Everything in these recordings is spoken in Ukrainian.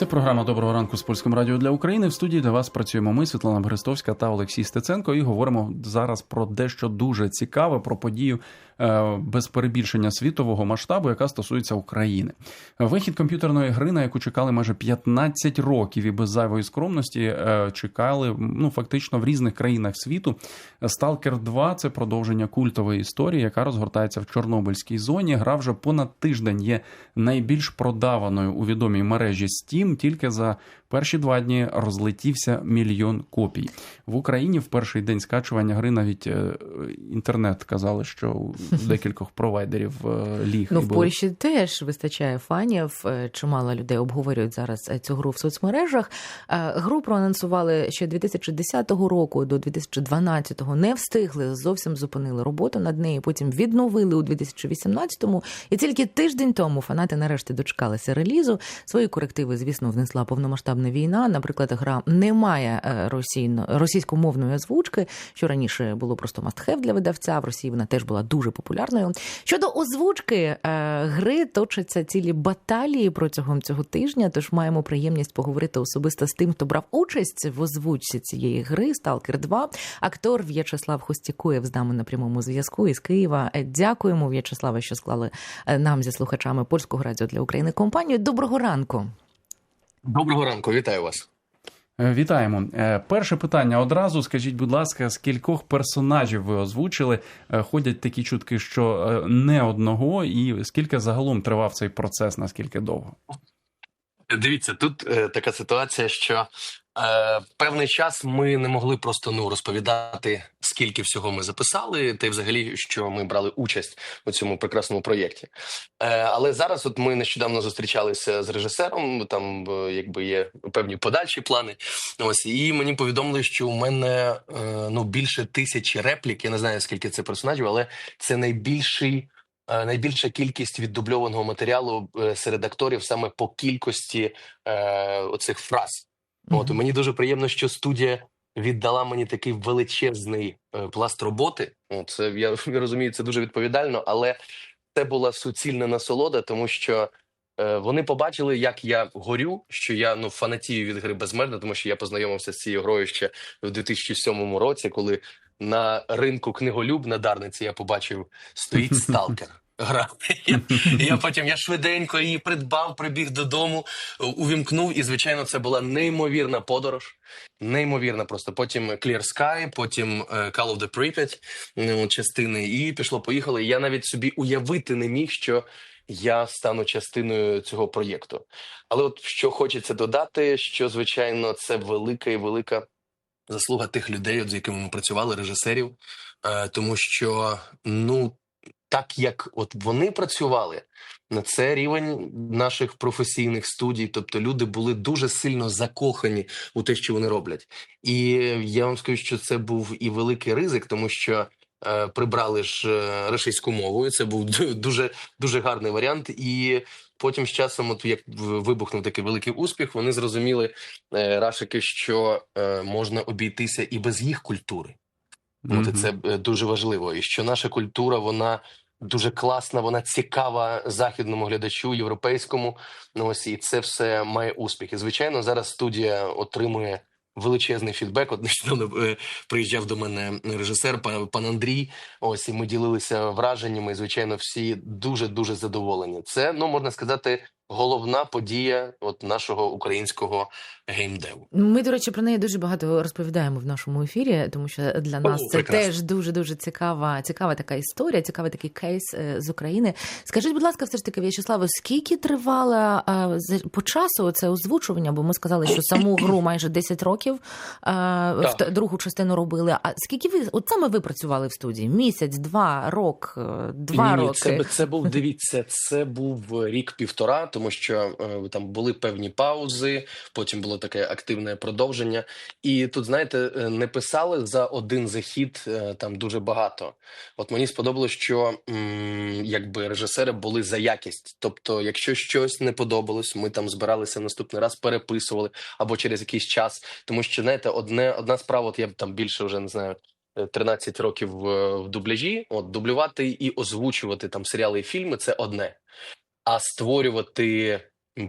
Це програма Доброго ранку з польським радіо для України. В студії для вас працюємо ми, Світлана Бристовська та Олексій Стеценко, і говоримо зараз про дещо дуже цікаве, про подію е, без перебільшення світового масштабу, яка стосується України. Вихід комп'ютерної гри, на яку чекали майже 15 років, і без зайвої скромності е, чекали ну фактично в різних країнах світу. Сталкер 2 це продовження культової історії, яка розгортається в Чорнобильській зоні. Гра вже понад тиждень є найбільш продаваною у відомій мережі Steam. Тільки за перші два дні розлетівся мільйон копій в Україні. В перший день скачування гри навіть е, інтернет казали, що у декількох провайдерів е, ліг Ну, в були. Польщі теж вистачає фанів. Е, Чимало людей обговорюють зараз цю гру в соцмережах. Гру проанонсували ще 2010 року до 2012-го. Не встигли, зовсім зупинили роботу над нею. Потім відновили у 2018-му. І тільки тиждень тому фанати нарешті дочекалися релізу. Свої корективи, звісно, внесла повномасштабна війна. Наприклад, гра не має е, російно російськомовної озвучки, що раніше було просто мастхев для видавця. В Росії вона теж була дуже популярною. Щодо озвучки е, гри, точаться цілі баталії протягом цього тижня. Тож маємо приємність поговорити особисто з тим, хто брав участь в озвучці цієї гри Сталкер 2 Актор В'ячеслав Хостікуєв з нами на прямому зв'язку із Києва. Е, Дякуємо, В'ячеславе, що склали нам зі слухачами польського радіо для України компанію. Доброго ранку. Доброго ранку, вітаю вас. Е, Вітаємо. Е, Перше питання одразу. Скажіть, будь ласка, з кількох персонажів ви озвучили? Е, Ходять такі чутки, що не одного, і скільки загалом тривав цей процес, наскільки довго? Дивіться, тут е, така ситуація, що е, певний час ми не могли просто ну розповідати, скільки всього ми записали, та й взагалі, що ми брали участь у цьому прекрасному проєкті. Е, але зараз, от ми нещодавно зустрічалися з режисером. Там е, якби є певні подальші плани. Ось і мені повідомили, що у мене е, ну більше тисячі реплік. Я не знаю скільки це персонажів, але це найбільший. е, Найбільша кількість віддубльованого матеріалу е, серед акторів саме по кількості е, оцих фраз. От і мені дуже приємно, що студія віддала мені такий величезний е, пласт роботи. От, це я розумію, це дуже відповідально, але це була суцільна насолода, тому що е, вони побачили, як я горю, що я ну фанатію від гри безмежно, тому що я познайомився з цією грою ще в 2007 році, коли на ринку книголюб на Дарниці я побачив стоїть сталкер. Гра. Я, я потім я швиденько її придбав, прибіг додому, увімкнув, і звичайно, це була неймовірна подорож. Неймовірна просто. Потім Clear Sky, потім е, Call of the Pripyat, ну, частини, і пішло-поїхало. Я навіть собі уявити не міг, що я стану частиною цього проєкту. Але от що хочеться додати, що звичайно це велика і велика заслуга тих людей, от з якими ми працювали, режисерів, е, тому що ну так як от вони працювали, на це рівень наших професійних студій. Тобто люди були дуже сильно закохані у те, що вони роблять. І я вам скажу, що це був і великий ризик, тому що. е, Прибрали ж е, російську мову, і це був дуже дуже гарний варіант. І потім з часом, от як вибухнув такий великий успіх, вони зрозуміли е, рашики, що е, можна обійтися і без їх культури. От і Мгм. це е, дуже важливо. І що наша культура, вона дуже класна, вона цікава західному глядачу, європейському. Ну ось і це все має успіх. І звичайно, зараз студія отримує величезний фідбек. От нещодавно е, приїжджав до мене режисер пан, пан Андрій. Ось і ми ділилися враженнями. І звичайно, всі дуже дуже задоволені. Це ну можна сказати. Головна подія от нашого українського геймдеву. Ми, до речі, про неї дуже багато розповідаємо в нашому ефірі, тому що для нас О, це прекрасно. теж дуже дуже цікава, цікава така історія, цікавий такий кейс е, з України. Скажіть, будь ласка, все ж таки, В'ячеславе, скільки тривала е, по часу це озвучування? Бо ми сказали, що саму гру майже 10 років в другу частину робили. А скільки ви от саме ви працювали в студії? Місяць, два, рок, е, два Ні, роки. Це, це був дивіться, це був рік-півтора, тому що е, там були певні паузи, потім було таке активне продовження. І тут, знаєте, е, не писали за один захід е, там дуже багато. От мені сподобалось, що якби режисери були за якість. Тобто, якщо щось не подобалось, ми там збиралися наступний раз, переписували або через якийсь час. Тому що знаєте, одне одна справа, от я там більше вже не знаю. е, 13 років в дубляжі, от дублювати і озвучувати там серіали і фільми це одне. А створювати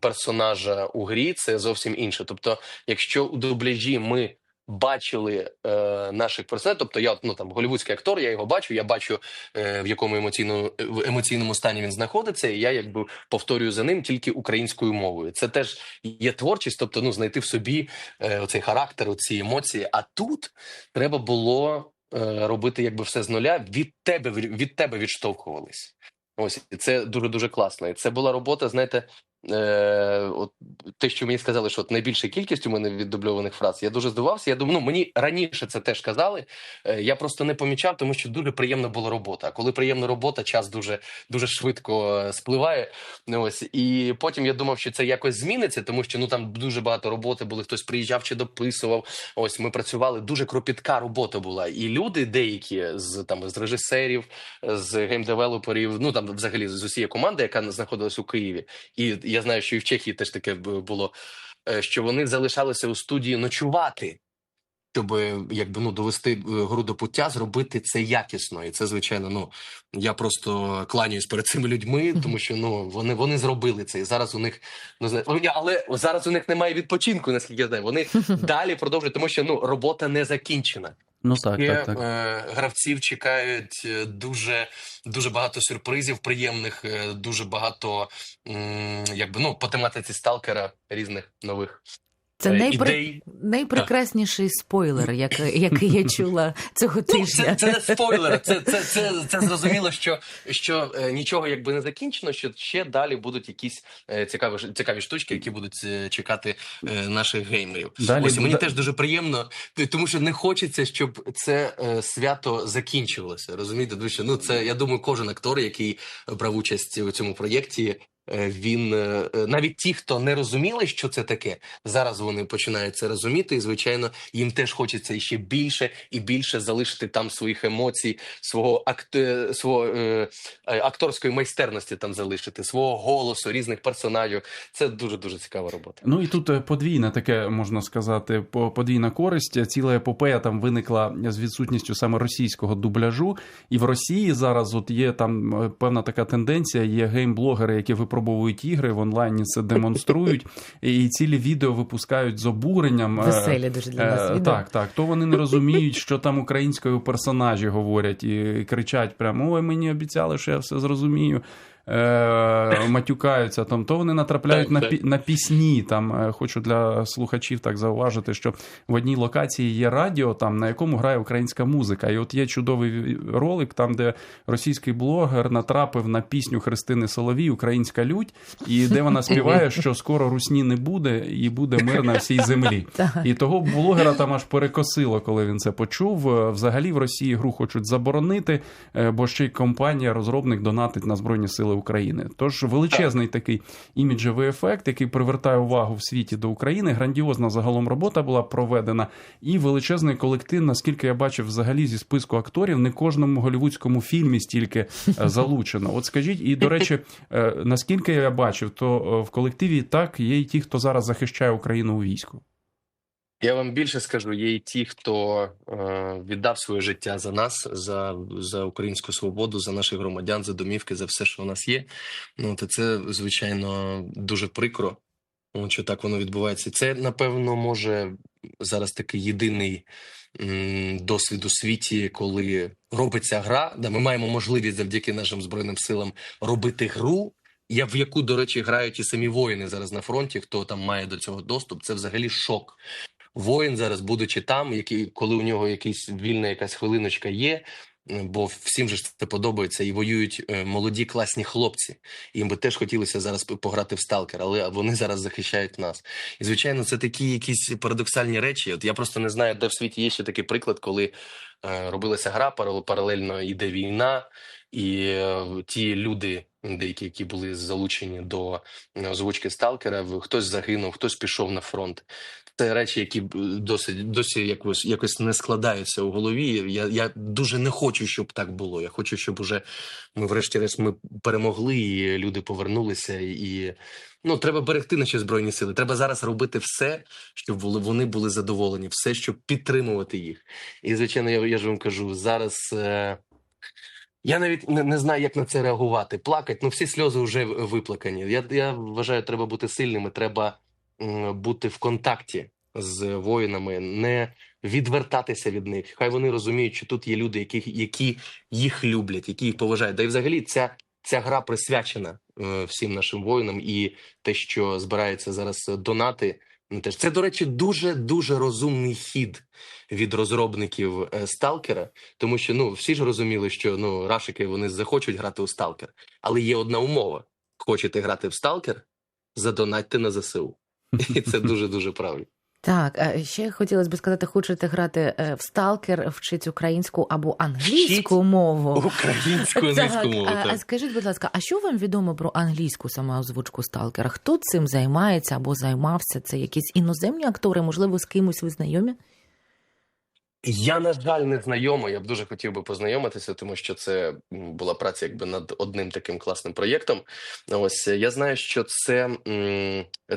персонажа у грі, це зовсім інше. Тобто, якщо у дубляжі ми бачили е, наших персонажів, тобто я ну там голівудський актор, я його бачу, я бачу е, в якому емоційно в емоційному стані він знаходиться, і я якби повторюю за ним тільки українською мовою. Це теж є творчість, тобто ну знайти в собі е, оцей характер, оці емоції. А тут треба було е, робити якби все з нуля. Від тебе від тебе відштовхувались. Ось і це дуже дуже класно. І це була робота, знаєте. Е, от те, що мені сказали, що от найбільша кількість у мене віддубльованих фраз, я дуже здивувався. Я думаю, ну мені раніше це теж казали. Е, я просто не помічав, тому що дуже приємна була робота. А коли приємна робота, час дуже дуже швидко е, спливає. Ось і потім я думав, що це якось зміниться, тому що ну там дуже багато роботи були. Хтось приїжджав чи дописував. Ось ми працювали. Дуже кропітка робота була. І люди, деякі з там з режисерів, з геймдевелоперів, ну там взагалі з усієї команди, яка знаходилась у Києві, і я знаю, що і в Чехії теж таке було, е, що вони залишалися у студії ночувати, щоб якби ну довести е, гру до пуття, зробити це якісно. І це, звичайно, ну я просто кланяюсь перед цими людьми, тому що ну вони, вони зробили це. І зараз у них ну зна- але зараз у них немає відпочинку, наскільки я знаю. Вони далі продовжують, тому що ну робота не закінчена. Ну так, так, так. е, гравців чекають е, дуже дуже багато сюрпризів приємних, е, дуже багато якби ну по тематиці сталкера різних нових Це е, найпри... найпрекрасніший спойлер, як... який я чула цього Ну, це, це не спойлер. Це, це, це, це зрозуміло, що, що е, нічого якби не закінчено, що ще далі будуть якісь е, цікаві ж- цікаві штучки, які будуть е, чекати е, наших геймерів. Далі Ось мені буде- теж дуже приємно, тому що не хочеться, щоб це е, свято закінчувалося. Розумієте, що ну це я думаю, кожен актор, який брав участь у цьому проєкті. Е, Він е, е, навіть ті, хто не розуміли, що це таке, зараз вони починають це розуміти, і звичайно, їм теж хочеться ще більше і більше залишити там своїх емоцій, свого акт... свого е, акторської майстерності там залишити, свого голосу, різних персонажів. Це дуже дуже цікава робота. Ну і тут подвійне таке можна сказати, по- подвійна користь. Ціла епопея там виникла з відсутністю саме російського дубляжу. І в Росії зараз от є там певна така тенденція. Є геймблогери, які випробовують ігри в онлайні, це демонструють, і цілі відео випускають з обуренням. е, Веселі дуже для нас Е, відео. Так, так. То вони не розуміють, що там українською персонажі говорять і кричать прямо: ой, мені обіцяли, що я все зрозумію. Е, матюкаються там, то вони натрапляють Так, на, так. пі- на пісні. Там е, хочу для слухачів так зауважити, що в одній локації є радіо, там на якому грає українська музика. І от є чудовий ролик, там, де російський блогер натрапив на пісню Христини Соловій Українська лють, і де вона співає, що скоро русні не буде, і буде мир на всій землі. І того блогера там аж перекосило, коли він це почув. Е, Взагалі в Росії гру хочуть заборонити, е, бо ще й компанія розробник донатить на Збройні Сили України. Тож величезний такий іміджевий ефект, який привертає увагу в світі до України. Грандіозна загалом робота була проведена, і величезний колектив, наскільки я бачив, взагалі зі списку акторів, не кожному голівудському фільмі стільки е, залучено. От скажіть, і до речі, е, наскільки я бачив, то е, в колективі так є й ті, хто зараз захищає Україну у війську. Я вам більше скажу, є і ті, хто е, віддав своє життя за нас, за, за українську свободу, за наших громадян, за домівки, за все, що у нас є. Ну то це звичайно дуже прикро. Що так воно відбувається. Це напевно може зараз такий єдиний м, досвід у світі, коли робиться гра, де ми маємо можливість завдяки нашим збройним силам робити гру. Я в яку, до речі, грають і самі воїни зараз на фронті, хто там має до цього доступ, це взагалі шок. Воїн зараз, будучи там, який, коли у нього якийсь вільна якась хвилиночка є, бо всім же це подобається, і воюють е, молоді класні хлопці. Їм би теж хотілося зараз пограти в сталкер, але вони зараз захищають нас. І звичайно, це такі якісь парадоксальні речі. От я просто не знаю, де в світі є ще такий приклад, коли е, робилася гра, парал- паралельно йде війна, і е, ті люди, деякі, які були залучені до озвучки сталкера, хтось загинув, хтось пішов на фронт. Це речі, які досить досі якось якось не складаються у голові. Я, я дуже не хочу, щоб так було. Я хочу, щоб уже ми, врешті-решт, ми перемогли, і люди повернулися. І ну треба берегти наші збройні сили. Треба зараз робити все, щоб вони були задоволені, все, щоб підтримувати їх. І звичайно, я, я ж вам кажу зараз. Е, Я навіть не, не знаю, як на це реагувати. Плакать, ну всі сльози вже виплакані. Я, я вважаю, треба бути сильними, треба бути в контакті з воїнами, не відвертатися від них. Хай вони розуміють, що тут є люди, які, які їх люблять, які їх поважають. Да і взагалі ця, ця гра присвячена е, всім нашим воїнам, і те, що збираються зараз донати. Теж це, до речі, дуже дуже розумний хід від розробників е, Сталкера, тому що ну всі ж розуміли, що ну рашики вони захочуть грати у Сталкер, але є одна умова: хочете грати в Сталкер, задонатьте на ЗСУ, і це дуже дуже правильно. Так, ще хотілося б сказати, хочете грати е, в сталкер, вчить українську або англійську Вчить мову. Українську англійську мову. а, а скажіть, будь ласка, а що вам відомо про англійську саме озвучку сталкера? Хто цим займається або займався? Це якісь іноземні актори, можливо, з кимось ви знайомі? Я, на жаль, не знайомий. Я б дуже хотів би познайомитися, тому що це була праця якби над одним таким класним проєктом. Ось я знаю, що це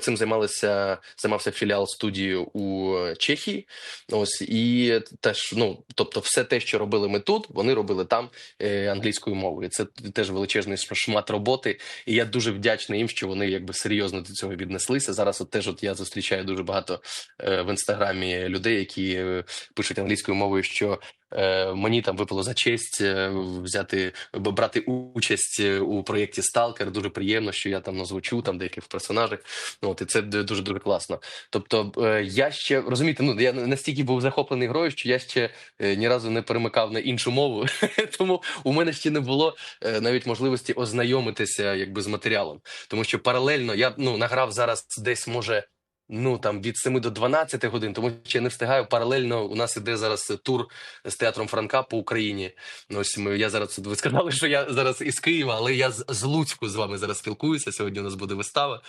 цим займалися займався філіал студії у Чехії. Ось і теж, ну тобто, все те, що робили ми тут, вони робили там е, англійською мовою. Це теж величезний шмат роботи. І я дуже вдячний їм, що вони якби серйозно до цього віднеслися. Зараз от теж от я зустрічаю дуже багато е, в інстаграмі людей, які е, пишуть англійською мовою, що е, мені там випало за честь е, взяти брати участь е, у проєкті Сталкер. Дуже приємно, що я там озвучу там деяких персонажів. Ну от і це дуже дуже класно. Тобто, е, я ще розумієте, ну я настільки був захоплений грою, що я ще е, ні разу не перемикав на іншу мову, тому у мене ще не було е, навіть можливості ознайомитися якби з матеріалом, тому що паралельно я ну награв зараз десь може. Ну там від 7 до 12 годин, тому що я не встигаю. Паралельно у нас іде зараз тур з театром Франка по Україні. Ось ми я зараз ви сказали, що я зараз із Києва, але я з, з Луцьку з вами зараз спілкуюся. Сьогодні у нас буде вистава.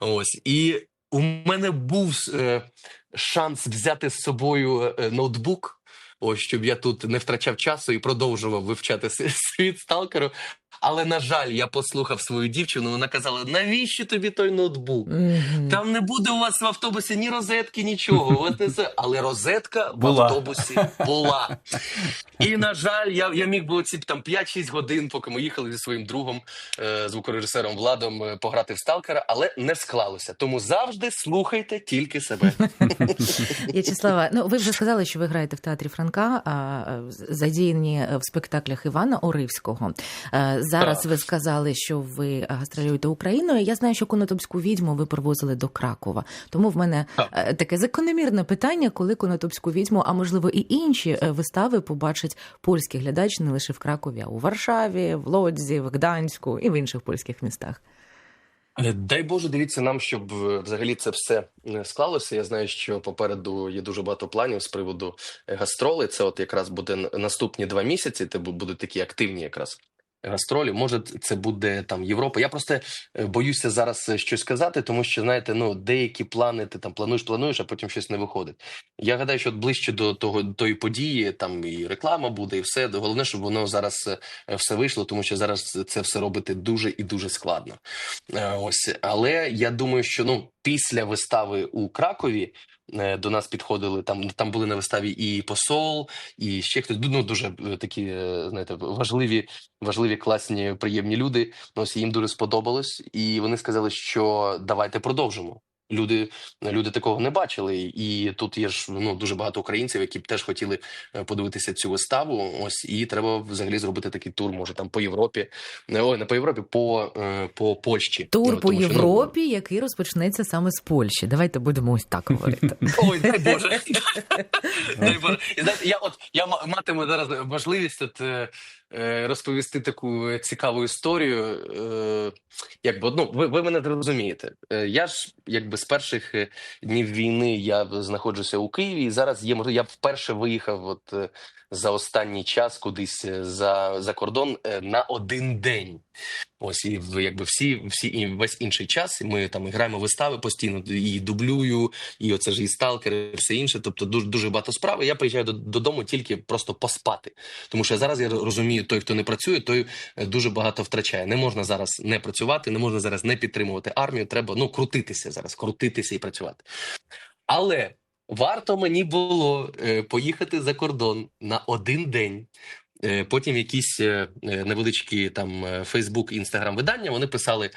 Ось і у мене був е, шанс взяти з собою е, ноутбук. Ось щоб я тут не втрачав часу і продовжував вивчати світ сталкеру. Але на жаль, я послухав свою дівчину. Вона казала: навіщо тобі той ноутбук? Там не буде у вас в автобусі ні розетки, нічого. От не це. Але розетка в автобусі була. І, на жаль, я, я міг би ці там 5-6 годин, поки ми їхали зі своїм другом, е, звукорежисером Владом, е, пограти в сталкера, але не склалося. Тому завжди слухайте тільки себе. В'ячеслава, ну ви вже сказали, що ви граєте в театрі Франка, а, е, задіяні в спектаклях Івана Оривського. Е, Зараз Так. ви сказали, що ви гастролюєте Україною. Я знаю, що Конотопську відьму ви привозили до Кракова. Тому в мене Так. е, таке закономірне питання, коли Конотопську відьму, а можливо і інші е, вистави побачить польський глядач не лише в Кракові, а у Варшаві, в Лодзі, в Гданську і в інших польських містах. Е, Дай Боже, дивіться нам, щоб е, взагалі це все е, склалося. Я знаю, що попереду є дуже багато планів з приводу е, гастролей. Це от якраз буде наступні два місяці. Це бу- будуть такі активні якраз гастролі. Може, це буде там Європа. Я просто е, боюся зараз е, щось сказати, тому що знаєте, ну деякі плани ти там плануєш, плануєш, а потім щось не виходить. Я гадаю, що ближче до того до тої події, там і реклама буде, і все. Головне, щоб воно зараз е, все вийшло, тому що зараз це все робити дуже і дуже складно. Ось, але я думаю, що ну після вистави у Кракові до нас підходили там. Там були на виставі і посол, і ще хтось ну дуже е, такі е, знаєте важливі, важливі, класні, приємні люди. Ось їм дуже сподобалось, і вони сказали, що давайте продовжимо. Люди, люди такого не бачили, і тут є ж ну дуже багато українців, які б теж хотіли е, подивитися цю виставу. Ось і треба взагалі зробити такий тур, може там по Європі. Не, Ой, не по Європі, по, е, по Польщі. Тур Ну, по тому що, ну, Європі, який розпочнеться саме з Польщі. Давайте будемо ось так говорити. Ой, дай Боже. дай Боже. І знаєте, я от я ма- матиму зараз можливість от, е, е, розповісти таку цікаву історію. Е, якби, ну, ви, ви мене зрозумієте. Е, я ж якби з перших е, днів війни я знаходжуся у Києві, і зараз є. Я вперше виїхав от, е, за останній час кудись е, за, за кордон е, на один день. Ось і якби всі, всі і весь інший час. Ми там і граємо вистави постійно і дублюю, і оце ж і сталкери, і все інше. Тобто дуже дуже багато справ. Я приїжджаю додому тільки просто поспати. Тому що зараз я розумію, той, хто не працює, той е, дуже багато втрачає. Не можна зараз не працювати, не можна зараз не підтримувати армію. Треба ну крутитися зараз, крутитися і працювати. Але варто мені було е, поїхати за кордон на один день. Е, Потім якісь е, невеличкі там Фейсбук, Інстаграм видання вони писали.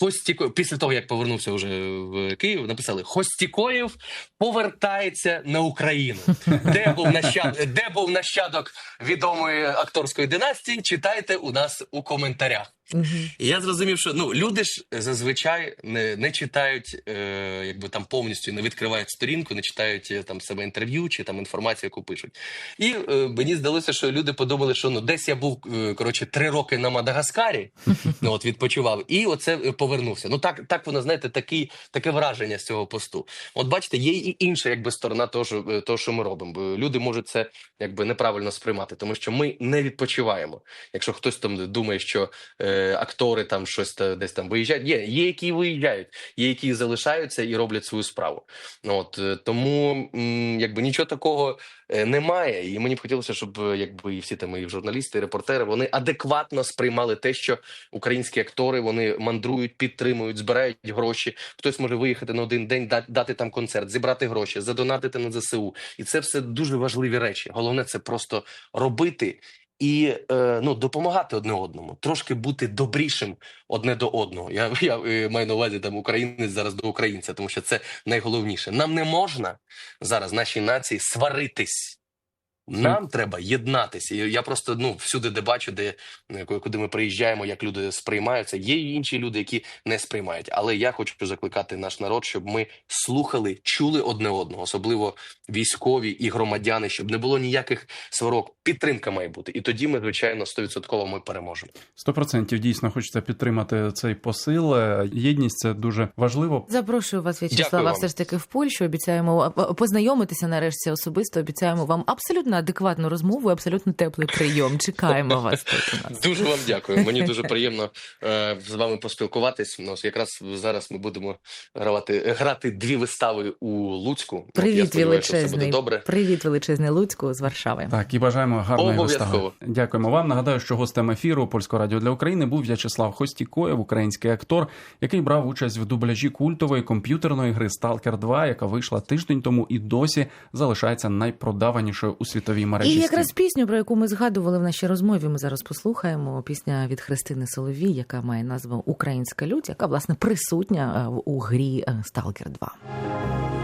Хостіко після того, як повернувся вже в Київ, написали Хостікоєв повертається на Україну. Де був нащад... де був нащадок відомої акторської династії? Читайте у нас у коментарях. Мгм. І я зрозумів, що ну люди ж зазвичай не, не читають, е, якби там повністю не відкривають сторінку, не читають е, там себе інтерв'ю чи там інформацію, яку пишуть. І е, мені здалося, що люди подумали, що ну десь я був е, коротше три роки на Мадагаскарі, ну от відпочивав, і оце е, повернувся. Ну так, так воно знаєте, такий, таке враження з цього посту. От бачите, є і інша якби сторона того, що, е, того, що ми робимо. Бо люди можуть це якби неправильно сприймати, тому що ми не відпочиваємо. Якщо хтось там думає, що е, актори там щось десь там виїжджають, є, є, які виїжджають, є, які залишаються і роблять свою справу. От е, тому якби нічого такого е, немає. І мені б хотілося, щоб е, якби і всі там і журналісти, і репортери вони адекватно сприймали те, що українські актори вони мандрують, підтримують, збирають гроші. Хтось може виїхати на один день, дати там концерт, зібрати гроші, задонатити на ЗСУ. І це все дуже важливі речі. Головне це просто робити. І е, ну допомагати одне одному, трошки бути добрішим одне до одного. Я, я е, маю на увазі там українець зараз до українця, тому що це найголовніше. Нам не можна зараз нашій нації сваритись. Нам треба єднатися. Я просто ну всюди, де бачу, де е, ку- куди ми приїжджаємо, як люди сприймаються. Є і інші люди, які не сприймають. Але я хочу закликати наш народ, щоб ми слухали, чули одне одного, особливо військові і громадяни, щоб не було ніяких сварок. Підтримка має бути, і тоді ми, звичайно, стовідсотково ми переможемо. Сто процентів дійсно хочеться підтримати цей посил. Е, Єдність це дуже важливо. Запрошую вас, В'ячеслава, все ж таки в Польщу. Обіцяємо познайомитися нарешті особисто. Обіцяємо вам абсолютно адекватну розмову, і абсолютно теплий прийом. Чекаємо вас тут у нас. Дуже вам дякую. Мені дуже приємно е, з вами поспілкуватись. Ну, якраз зараз ми будемо грати, грати дві вистави у Луцьку. Привіт, величезний. добре. Привіт, величезний Луцьку з Варшави. Так, і бажаємо гарної Обов'язково. вистави. Дякуємо вам. Нагадаю, що гостем ефіру Польського радіо для України був В'ячеслав Хостікоєв, український актор, який брав участь в дубляжі культової комп'ютерної гри Stalker 2, яка вийшла тиждень тому і досі залишається найпродаванішою у світовій мережі. І якраз пісню, про яку ми згадували в нашій розмові, ми зараз послухаємо. Пісня від Христини Соловій, яка має назву Українська лють, яка власне присутня е, у грі Сталкер 2.